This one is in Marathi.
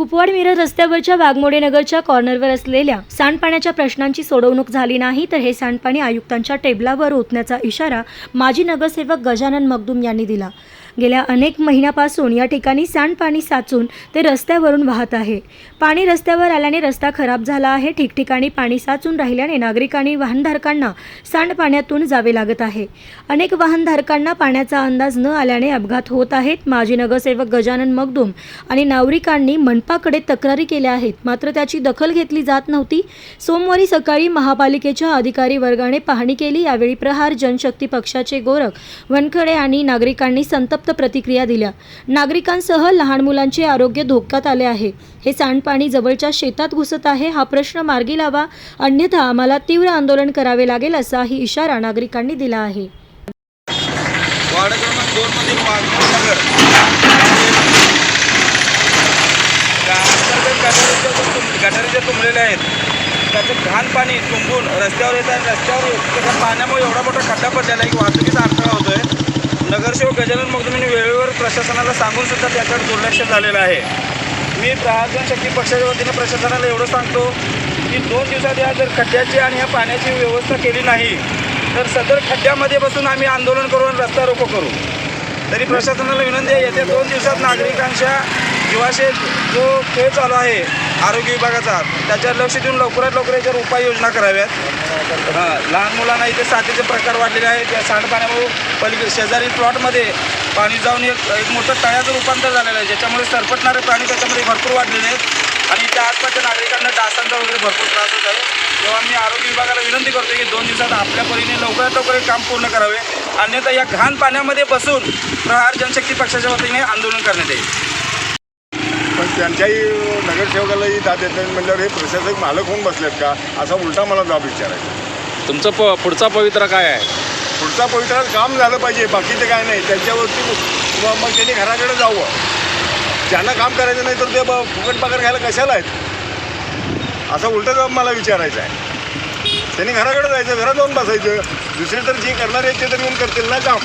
कुपवाड मिरज रस्त्यावरच्या वाघमोडे नगरच्या कॉर्नरवर असलेल्या सांडपाण्याच्या प्रश्नांची सोडवणूक झाली नाही तर हे सांडपाणी आयुक्तांच्या टेबलावर ओतण्याचा इशारा माजी नगरसेवक गजानन मगदूम यांनी दिला. गेल्या अनेक महिन्यापासून या ठिकाणी सांडपाणी साचून ते रस्त्यावरून वाहत आहे. पाणी रस्त्यावर आल्याने रस्ता खराब झाला आहे. ठिकठिकाणी पाणी साचून राहिल्याने नागरिकांनी वाहनधारकांना सांडपाण्यातून जावे लागत आहे. अनेक वाहनधारकांना पाण्याचा अंदाज न आल्याने अपघात होत आहेत. माजी नगरसेवक गजानन मगदूम आणि नागरिकांनी मनपाकडे तक्रारी केल्या आहेत. मात्र त्याची दखल घेतली जात नव्हती. सोमवारी सकाळी महापालिकेच्या अधिकारी वर्गाने पाहणी केली. यावेळी प्रहार जनशक्ती पक्षाचे गोरख वनखडे आणि नागरिकांनी संतप्त प्रतिक्रिया दिल्या. नागरिकांसह लहान मुलांचे आरोग्य धोक्यात आले आहे. हे सांडपाणी जवळच्या शेतात घुसत आहे हा प्रश्न मार्गी लावा अन्यथा आम्हाला तीव्र आंदोलन करावे लागेल असाही इशारा नागरिकांनी दिला आहे. वार्ड तुंबलेले आहेत त्याचं घाण पाणी तुंबून रस्त्यावर येत आहे रस्त्यावर त्याच्या पाण्यामुळे एवढा मोठा खड्डा पडलेला आहे की वाहतुकीचा अडथळा होतोय. नगरसेवक गजानन मगदुमीने वेळेवर प्रशासनाला सांगून सुद्धा त्याच्यावर दुर्लक्ष झालेलं आहे. मी प्रहारजन शक्ती पक्षाच्या वतीने प्रशासनाला एवढं सांगतो की दोन दिवसात या जर खड्ड्याची आणि या पाण्याची व्यवस्था केली नाही तर सदर खड्ड्यामध्ये बसून आम्ही आंदोलन करू आणि रस्ता रोको करू. तरी प्रशासनाला विनंती आहे येत्या दोन दिवसात नागरिकांच्या जीवाशी जो खेळ चालू आहे आरोग्य विभागाचा त्याच्यावर लक्ष देऊन लवकरात लवकर याच्यावर उपाययोजना कराव्यात. हां लहान मुलांना इथे साथीचे प्रकार वाढलेले आहेत. त्या सांडपाण्यामुळे पलीकडे शेजारी प्लॉटमध्ये पाणी जाऊन एक एक मोठं तळ्याचं रूपांतर झालेलं आहे. ज्याच्यामुळे सरपटणारे प्राणी त्याच्यामध्ये भरपूर वाढलेले आहेत. आणि त्या आसपासच्या नागरिकांना डासांचा वगैरे भरपूर त्रास होत आहे. तेव्हा मी आरोग्य विभागाला विनंती करतो की दोन दिवसात आपल्या परीने लवकरात लवकर हे काम पूर्ण करावे. अन्यथा या घाण पाण्यामध्ये बसून प्रहार जनशक्ती पक्षाच्या वतीने आंदोलन करण्यात येईल. त्यांच्याही नगरसेवकालाही दाद देत नाही म्हणल्यावर हे प्रशासक मालक होऊन बसलेत का? असा उलटा मला जाब विचारायचा तुमचं प पुढचा पवित्रा काय आहे? पुढचा पवित्रात काम झालं पाहिजे बाकीचं काय नाही. त्यांच्यावरती मग मग त्यांनी घराकडे जावं. ज्यांना काम करायचं नाही तर ते ब- फुकट पगार घ्यायला कशाला आहेत? असा उलटा जबाब मला विचारायचा आहे. त्यांनी घराकडे जायचं घरात जाऊन बसायचं. दुसरे तर जे करणार आहेत ते तर येऊन करतील ना काम.